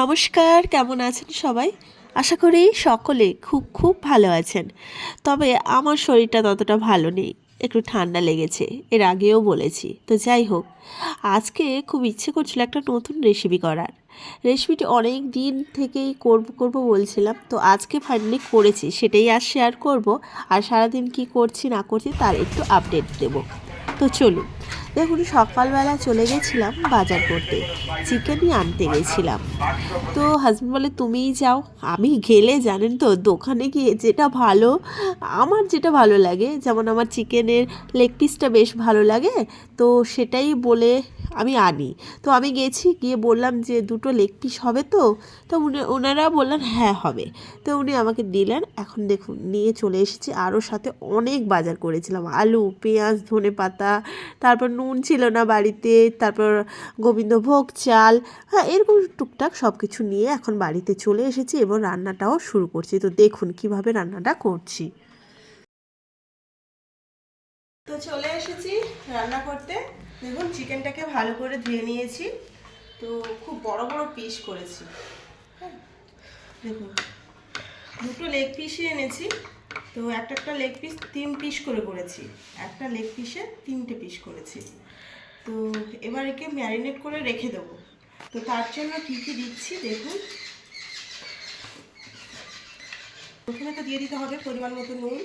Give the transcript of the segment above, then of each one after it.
নমস্কার, কেমন আছেন সবাই? আশা করি সকলে খুব খুব ভালো আছেন। তবে আমার শরীরটা ততটা ভালো নেই, একটু ঠান্ডা লেগেছে, এর আগেও বলেছি। তো যাই হোক, আজকে খুব ইচ্ছে করছিল একটা নতুন রেসিপি করার। রেসিপিটি অনেক দিন থেকেই করব করব বলছিলাম, তো আজকে ফাইনালি করেছি, সেটাই আর শেয়ার করব, আর সারাদিন কি করছি না করছি তার একটু আপডেট দেব। তো চলুন। দেখুন সকালবেলা চলে গেছিলাম বাজার করতে। চিকেনই আনতে গেছিলাম। তো হাজব্যান্ড বলে, তুমিই যাও, আমি গেলে জানেন তো, দোকানে গিয়ে যেটা ভালো, আমার যেটা ভালো লাগে, যেমন আমার চিকেনের লেগ পিসটা বেশ ভালো লাগে, তো সেটাই বলে আমি আনি। তো আমি গেছি, গিয়ে বললাম যে, দুটো লেগ পিস হবে তো? তো উনি ওনারা বললেন হ্যাঁ হবে। তো উনি আমাকে দিলেন। এখন দেখুন, নিয়ে চলে এসেছি। আরও সাথে অনেক বাজার করেছিলাম। আলু, পেঁয়াজ, ধনে পাতা, তারপর নুন ছিল না বাড়িতে, তারপর গোবিন্দভোগ, চাল হ্যাঁ এরকম টুকটাক সব কিছু নিয়ে এখন বাড়িতে চলে এসেছি এবং রান্নাটাও শুরু করছি। তো দেখুন, কীভাবে রান্নাটা করছি। তো চলে এসেছি রান্না করতে। দেখুন চিকেনটাকে ভালো করে ধুয়ে নিয়েছি। তো খুব বড় বড় পিস করেছি। হ্যাঁ, দেখুন দুটো লেগ পিসই এনেছি। তো একটা একটা লেগ পিস তিন পিস করে করেছি। একটা লেগ পিসে তিনটে পিস করেছি। তো এবার একে ম্যারিনেট করে রেখে দেবো। তো তার জন্য কী কী দিচ্ছি দেখুন। প্রথমে তো দিয়ে দিতে হবে পরিমাণ মতো নুন।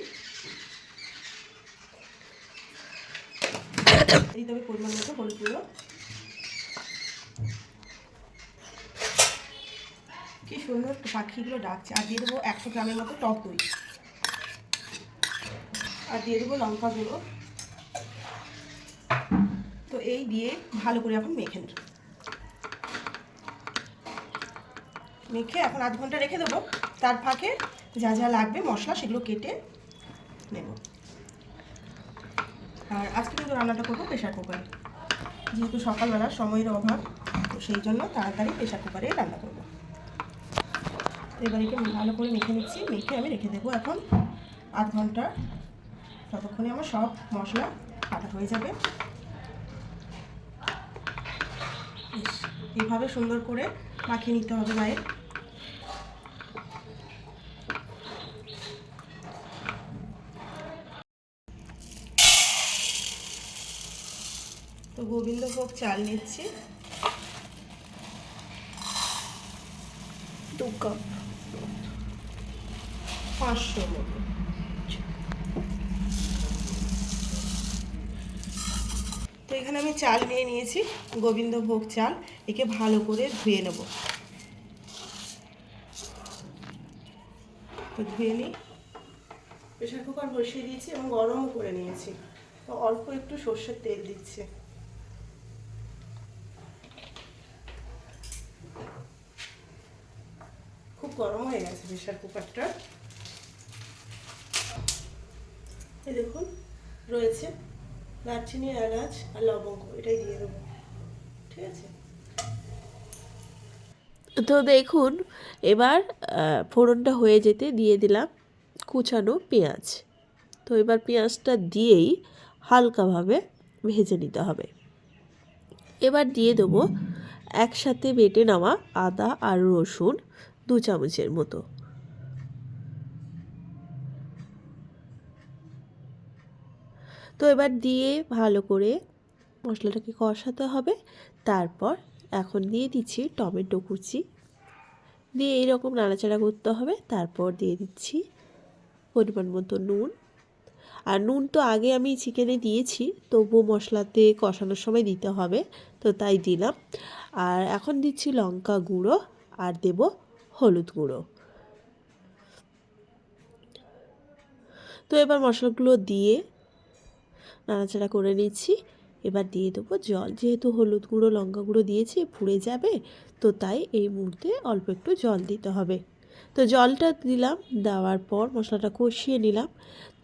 দিতে হবে পরিমাণ মতো হলুদ গুঁড়ো। কি সুন্দর পাখিগুলো ডাকছে। আর দিয়ে দেবো একশো গ্রামের মতো টক দই। আর দিয়ে দেবো লঙ্কা গুঁড়ো। তো এই দিয়ে ভালো করে এখন মেখে নেব। মেখে এখন আধ ঘণ্টা রেখে দেবো। তার ফাঁকে যা যা লাগবে মশলা সেগুলো কেটে নেব। আর আজকে কিন্তু রান্নাটা করব প্রেশার কুকারে যেহেতু সকালবেলা সময়ের অভাব তো সেই জন্য তাড়াতাড়ি প্রেশার কুকারে রান্না করব। এবার একে ভালো করে মেখে নিচ্ছি মেখে আমি রেখে দেবো এখন আধ ঘণ্টা। ততক্ষণে আমার সব মশলা কাটা হয়ে যাবে। ইস, এইভাবে সুন্দর করে মাখিয়ে নিতে হবে মায়ের। গোবিন্দভোগ চাল নিচ্ছি। দু কাপ। পাঁচশো মতো। তো এখানে আমি চাল নিয়ে নিয়েছি গোবিন্দভোগ চাল। একে ভালো করে ধুয়ে নেব। তো ধুয়ে নিই। প্রেশার কুকার বসিয়ে দিয়েছি এবং গরমও করে নিয়েছি। তো অল্প একটু সর্ষের তেল দিচ্ছি। গরম হয়ে গেছে প্রেশার কুকারটা। এই দেখুন, রয়েছে দারচিনি, এলাচ আর লবঙ্গ, এটাই দিয়ে দেবো। ঠিক আছে? তো দেখুন, এবার ফোড়নটা হয়ে যেতে দিয়ে দিলাম কুচানো পেঁয়াজ। তো এবার পেঁয়াজটা দিয়েই হালকাভাবে ভেজে নিতে হবে। এবার দিয়ে দেবো একসাথে বেটে নেওয়া আদা আর রসুন। দু চামচের মতো। তো এবার দিয়ে ভালো করে মশলাটাকে কষাতে হবে। তারপর এখন দিয়ে দিচ্ছি টমেটো কুচি। দিয়ে এইরকম নাড়াচাড়া করতে হবে। তারপর দিয়ে দিচ্ছি পরিমাণ মতো নুন। আর নুন তো আগে আমি চিকেনে দিয়েছি, তবুও মশলাতে কষানোর সময় দিতে হবে। তো তাই দিলাম। আর এখন দিচ্ছি লঙ্কা গুঁড়ো। আর দেব হলুদ গুঁড়ো। তো এবার মশলাগুলো দিয়ে নাড়াচাড়া করে নিচ্ছি। এবার দিয়ে দেবো জল। যেহেতু হলুদ গুঁড়ো, লঙ্কা গুঁড়ো দিয়েছি পুড়ে যাবে, তো তাই এই মুহূর্তে অল্প একটু জল দিতে হবে। তো জলটা দিলাম, দেওয়ার পর মশলাটা কষিয়ে নিলাম।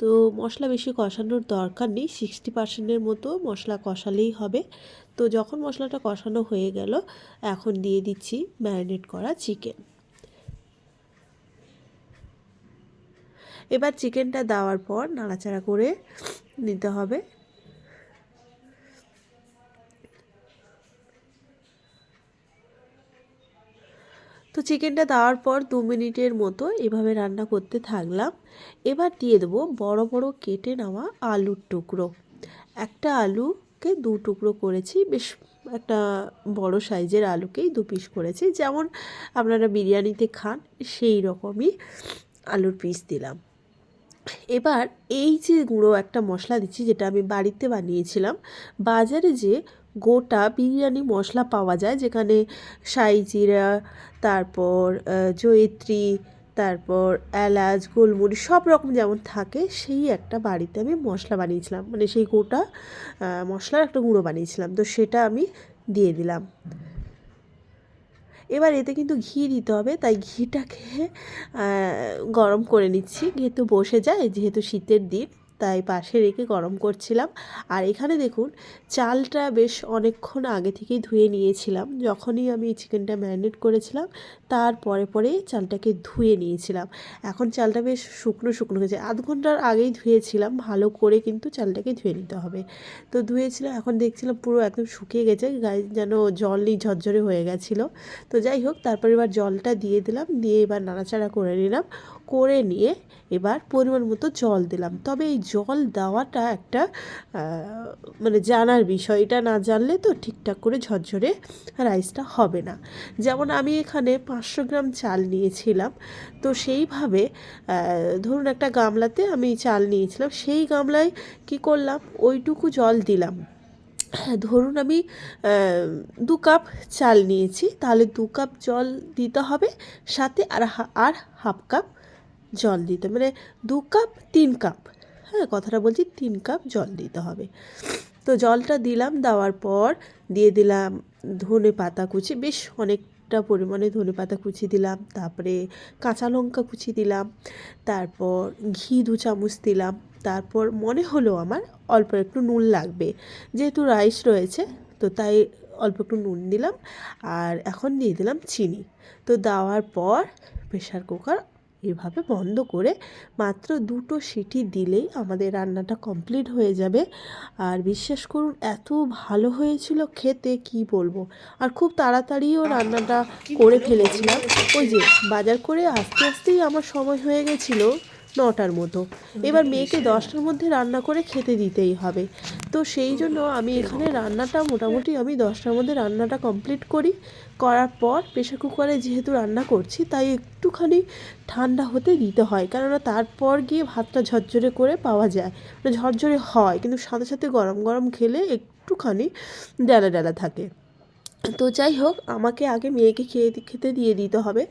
তো মশলা বেশি কষানোর দরকার নেই, সিক্সটি পার্সেন্টের মতো মশলা কষালেই হবে। তো যখন মশলাটা কষানো হয়ে গেল, এখন দিয়ে দিচ্ছি ম্যারিনেট করা চিকেন। এবার চিকেনটা দেওয়ার পর নাড়াচাড়া করে নিতে হবে। তো চিকেনটা দেওয়ার পর দু মিনিটের মতো এভাবে রান্না করতে থাকলাম। এবার দিয়ে দেবো বড় বড় কেটে নেওয়া আলুর টুকরো। একটা আলুকে দু টুকরো করেছি, বেশ একটা বড় সাইজের আলুকেই দু পিস করেছি। যেমন আপনারা বিরিয়ানিতে খান, সেই রকমই আলুর পিস দিলাম। এবার এই যে গুঁড়ো একটা মশলা দিচ্ছি, যেটা আমি বাড়িতে বানিয়েছিলাম, বাজারে যে গোটা বিরিয়ানি মশলা পাওয়া যায়, যেখানে সাই জিরা, তারপর জয়িত্রী, তারপর এলাচ, গোলমরিচ, সব রকম যেমন থাকে, সেই একটা বাড়িতে আমি মশলা বানিয়েছিলাম। মানে সেই গোটা মশলার একটা গুঁড়ো বানিয়েছিলাম। তো সেটা আমি দিয়ে দিলাম। এবার এতে কিন্তু ঘি দিতে হবে, তাই ঘিটাকে গরম করে নিচ্ছি। যেহেতু বসে যায়, যেহেতু শীতের দিন। তাই পাশে রেখে গরম করছিলাম। আর এখানে দেখুন, চালটা বেশ অনেকক্ষণ আগে থেকেই ধুয়ে নিয়েছিলাম। যখনই আমি চিকেনটা ম্যারিনেট করেছিলাম তারপরে পরে চালটাকে ধুয়ে নিয়েছিলাম। এখন চালটা বেশ শুকনো শুকনো হয়েছে। আধ ঘণ্টার আগেই ধুয়েছিলাম, ভালো করে কিন্তু চালটাকে ধুয়ে নিতে হবে। তো ধুয়েছিলাম, এখন দেখছিলাম পুরো একদম শুকিয়ে গেছে, গায়ে যেন জল নেই ঝরঝরে হয়ে গেছিল। তো যাই হোক, তারপর এবার জলটা দিয়ে দিলাম, দিয়ে এবার নাড়াচাড়া করে নিলাম। করে নিয়ে এবার পরিমাণ মতো জল দিলাম। তবে এই জল দেওয়াটা একটা মানে জানার বিষয়। এটা না জানলে তো ঠিকঠাক করে ঝরঝরে রাইসটা হবে না। যেমন আমি এখানে পাঁচশো গ্রাম চাল নিয়েছিলাম। তো সেইভাবে ধরুন একটা গামলাতে আমি চাল নিয়েছিলাম। সেই গামলায় কি করলাম? ওইটুকু জল দিলাম। হ্যাঁ ধরুন আমি দু কাপ চাল নিয়েছি। তাহলে দু কাপ জল দিতে হবে। সাথে আর আর হাফ কাপ জল দিতে মানে দু কাপ, তিন কাপ। হ্যাঁ কথাটা বলছি তিন কাপ জল দিতে হবে। তো জলটা দিলাম, দেওয়ার পর দিয়ে দিলাম ধনে পাতা কুচি। বেশ অনেকটা পরিমাণে ধনে পাতা কুচি দিলাম, তারপরে কাঁচা লঙ্কা কুচি দিলাম, তারপর ঘি দু চামচ দিলাম, তারপর মনে হলো আমার অল্প একটু নুন লাগবে। যেহেতু রাইস রয়েছে, তো তাই অল্প একটু নুন দিলাম, আর এখন দিয়ে দিলাম চিনি। তো দেওয়ার পর প্রেশার কুকার এভাবে বন্ধ করে মাত্র দুটো সিটি দিলেই আমাদের রান্নাটা কমপ্লিট হয়ে যাবে। আর বিশ্বাস করুন এত ভালো হয়েছিল খেতে কি বলব? আর খুব তাড়াতাড়িও রান্নাটা করে ফেলেছিলাম। ওই যে বাজার করে আস্তে আস্তেই আমার সময় হয়ে গেছিল। নটার মতো। এবার মেয়েকে দশটার মধ্যে রান্না করে খেতে দিতেই হবে। তো সেই জন্য আমি এখানে রান্নাটা মোটামুটি আমি দশটার মধ্যে রান্নাটা কমপ্লিট করি। করার পর প্রেশার কুকারে যেহেতু রান্না করছি তাই একটুখানি ঠান্ডা হতে দিতে হয়। কেননা তারপর গিয়ে ভাতটা ঝরঝরে করে পাওয়া যায়। মানে ঝরঝরে হয় কিন্তু সাথে সাথে গরম গরম খেলে একটুখানি ডালা ডালা থাকে। তো যাই হোক আমাকে আগে মেয়েকে খেয়ে খেতে দিয়ে দিতে হবে।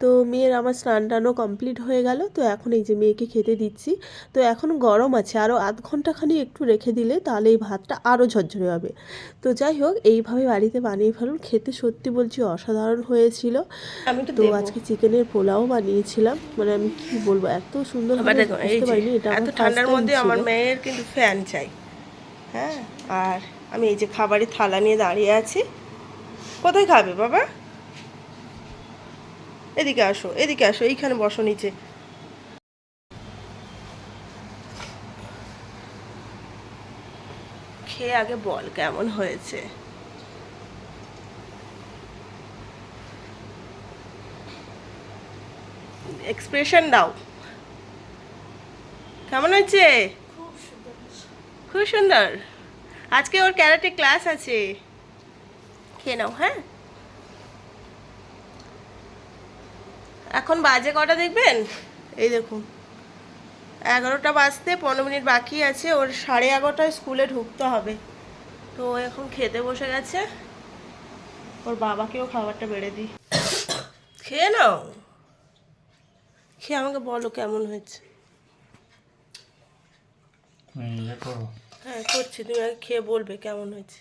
তো মেয়ের আমার স্নান টানও কমপ্লিট হয়ে গেল। তো এখন এই যে মেয়েকে খেতে দিচ্ছি। তো এখন গরম আছে। আরও আধ ঘন্টাখানি একটু রেখে দিলে তাহলে এই ভাতটা আরও ঝরঝরে হবে। তো যাই হোক এইভাবে বাড়িতে বানিয়ে ফেলুন। খেতে সত্যি বলছি অসাধারণ হয়েছিল। আমি তো আজকে চিকেনের পোলাও বানিয়েছিলাম। মানে আমি কি বলব এত সুন্দর বুঝতে পারিনি এটা এত ঠান্ডার মধ্যে আমার মেয়ের কিন্তু ফ্যান চাই। হ্যাঁ? আর আমি এই যে খাবারের থালা নিয়ে দাঁড়িয়ে আছি। কোথায় খাবে বাবা? এদিকে আসো এদিকে আসো এইখানে বসো নিচে। খেয়ে আগে বল কেমন হয়েছে। এক্সপ্রেশন দাও। কেমন হয়েছে? খুব সুন্দর। আজকে ওর ক্যারাটে ক্লাস আছে। খেয়ে নাও হ্যাঁ? এখন বাজে কটা দেখবেন? এই দেখুন এগারোটা বাজতে পনেরো মিনিট বাকি আছে ওর সাড়ে এগারোটায় স্কুলে ঢুকতে হবে। তো ও এখন খেতে বসে গেছে ওর বাবাকেও খাবারটা বেড়ে দিই। খেয়ে নাও। খেয়ে আমাকে বলো কেমন হয়েছে। ইয়ে হ্যাঁ করছি তুমি আগে খেয়ে বলবে কেমন হয়েছে।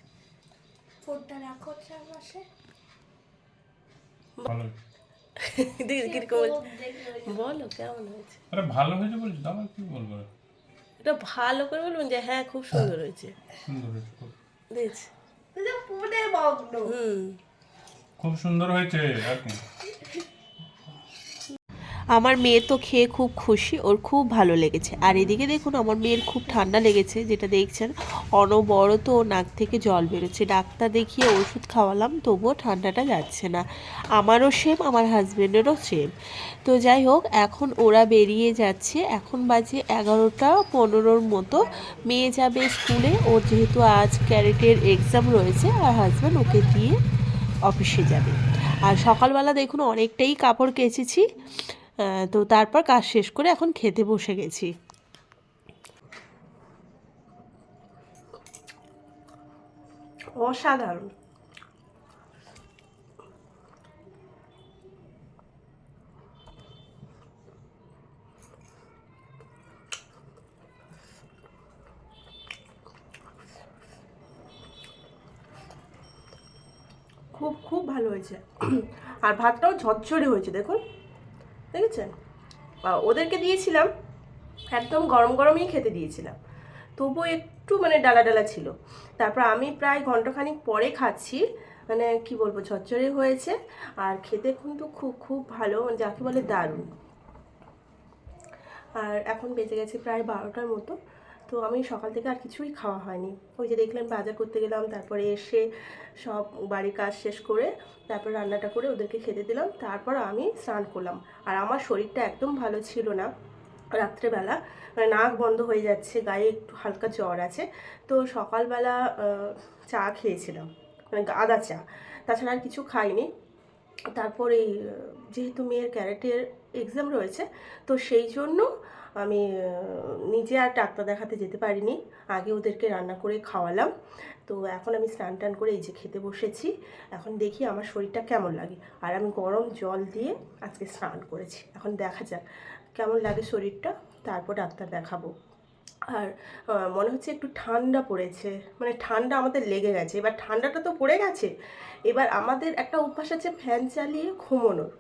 ভালো। রাখো হয়েছে। বলো কেমন হয়েছে? আরে ভালো হয়েছে বলছি তো আমার কি বলব? এটা ভালো করে বলবেন যে হ্যাঁ খুব সুন্দর হয়েছে। সুন্দর হয়েছে খুব। দেখছি। হুম। খুব সুন্দর হয়েছে আর কি। আমার মেয়ে তো খেয়ে খুব খুশি, ওর খুব ভালো লেগেছে। আর এদিকে দেখুন, আমার মেয়ের খুব ঠান্ডা লেগেছে, যেটা দেখছেন, অনবরত ওর নাক থেকে জল বেরোচ্ছে। ডাক্তার দেখিয়ে ওষুধ খাওয়ালাম, তবুও ঠান্ডাটা যাচ্ছে না। আমারও সেম আমার হাজব্যান্ডেরও সেম তো যাই হোক, এখন ওরা বেরিয়ে যাচ্ছে। এখন বাজে এগারোটা পনেরোর মতো। মেয়ে যাবে স্কুলে, ওর যেহেতু আজ ক্যারেটের এক্সাম রয়েছে, আর হাজব্যান্ড ওকে দিয়ে অফিসে যাবে। আর সকালবেলা দেখুন, অনেকটাই কাপড় কেচেছি। তো তারপর কাজ শেষ করে এখন খেতে বসে গেছি। অসাধারণ। খুব খুব ভালো হয়েছে। আর ভাতটাও ঝরঝরে হয়েছে, দেখুন। দেখেছেন ওদেরকে দিয়েছিলাম, একদম গরম গরমই খেতে দিয়েছিলাম। তবুও একটু মানে ডালা ডালা ছিল। তারপর আমি প্রায় ঘন্টাখানিক পরে খাচ্ছি মানে কি বলব, ঝরঝরে হয়েছে। আর খেতে কিন্তু খুব খুব ভালো মানে যাকে বলে দারুণ। আর এখন বেঁচে গেছে প্রায় বারোটার মতো। তো আমি সকাল থেকে আর কিছুই খাওয়া হয়নি। ওই যে দেখলেন বাজার করতে গেলাম, তারপরে এসে সব বাড়ির কাজ শেষ করে তারপর রান্নাটা করে ওদেরকে খেতে দিলাম। তারপর আমি স্নান করলাম। আর আমার শরীরটা একদম ভালো ছিল না রাত্রেবেলা। মানে নাক বন্ধ হয়ে যাচ্ছে, গায়ে একটু হালকা জ্বর আছে। তো সকালবেলা চা খেয়েছিলাম। মানে আদা চা। তাছাড়া আর কিছু খাইনি। তারপরে যেহেতু মেয়ের ক্যারেটের এক্সাম রয়েছে, তো সেই জন্য আমি নিজে আর ডাক্তার দেখাতে যেতে পারিনি। আগে ওদেরকে রান্না করে খাওয়ালাম। তো এখন আমি স্নান টান করে এই যে খেতে বসেছি। এখন দেখি আমার শরীরটা কেমন লাগে। আর আমি গরম জল দিয়ে আজকে স্নান করেছি। এখন দেখা যাক কেমন লাগে শরীরটা। তারপর ডাক্তার দেখাবো। আর মনে হচ্ছে একটু ঠান্ডা পড়েছে। মানে ঠান্ডা আমাদের লেগে গেছে। এবার ঠান্ডাটা তো পড়ে গেছে। এবার আমাদের একটা অভ্যাস আছে ফ্যান চালিয়ে ঘুমোনোর।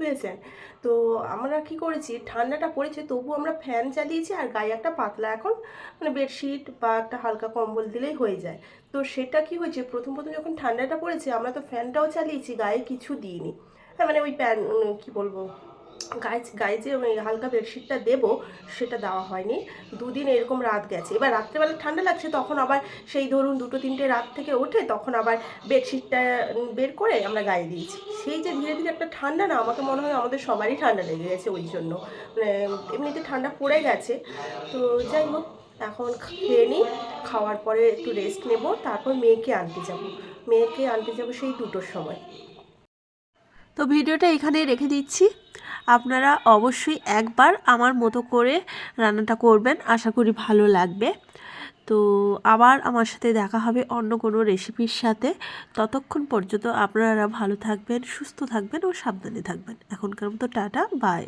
বুঝেছেন তো আমরা কি করেছি, ঠান্ডাটা পড়েছে তবু আমরা ফ্যান চালিয়েছি আর গায়ে একটা পাতলা এখন মানে বেডশিট বা একটা হালকা কম্বল দিলেই হয়ে যায়। তো সেটা কি হয়েছে, প্রথম প্রথম যখন ঠান্ডাটা পড়েছে, আমরা তো ফ্যানটাও চালিয়েছি, গায়ে কিছু দিইনি। হ্যাঁ মানে ওই প্যান কী কি বলব? গায়ে গায়ে যে হালকা বেডশিটটা দেবো, সেটা দেওয়া হয়নি। দুদিন এরকম রাত গেছে। এবার রাত্রেবেলা ঠান্ডা লাগছে, তখন আবার সেই ধরুন দুটো তিনটে রাত থেকে ওঠে, তখন আবার বেডশিটটা বের করে আমরা গায়ে দিয়েছি। সেই যে ধীরে ধীরে একটা ঠান্ডা না, আমাকে মনে হয় আমাদের সবারই ঠান্ডা লেগে গেছে ওই জন্য। মানে এমনিতে ঠান্ডা পড়ে গেছে। তো যাই হোক, এখন খেয়ে নিই, খাওয়ার পরে একটু রেস্ট নেব, তারপর মেয়েকে আনতে যাব। মেয়েকে আনতে যাব সেই দুটোর সময়। তো ভিডিওটা এখানেই রেখে দিচ্ছি। আপনারা অবশ্যই একবার আমার মতো করে রান্নাটা করবেন। আশা করি ভালো লাগবে। তো আবার আমার সাথে দেখা হবে অন্য কোনো রেসিপির সাথে। ততক্ষণ পর্যন্ত আপনারা ভালো থাকবেন, সুস্থ থাকবেন ও সাবধানে থাকবেন। এখনকার মতো টাটা, বাই।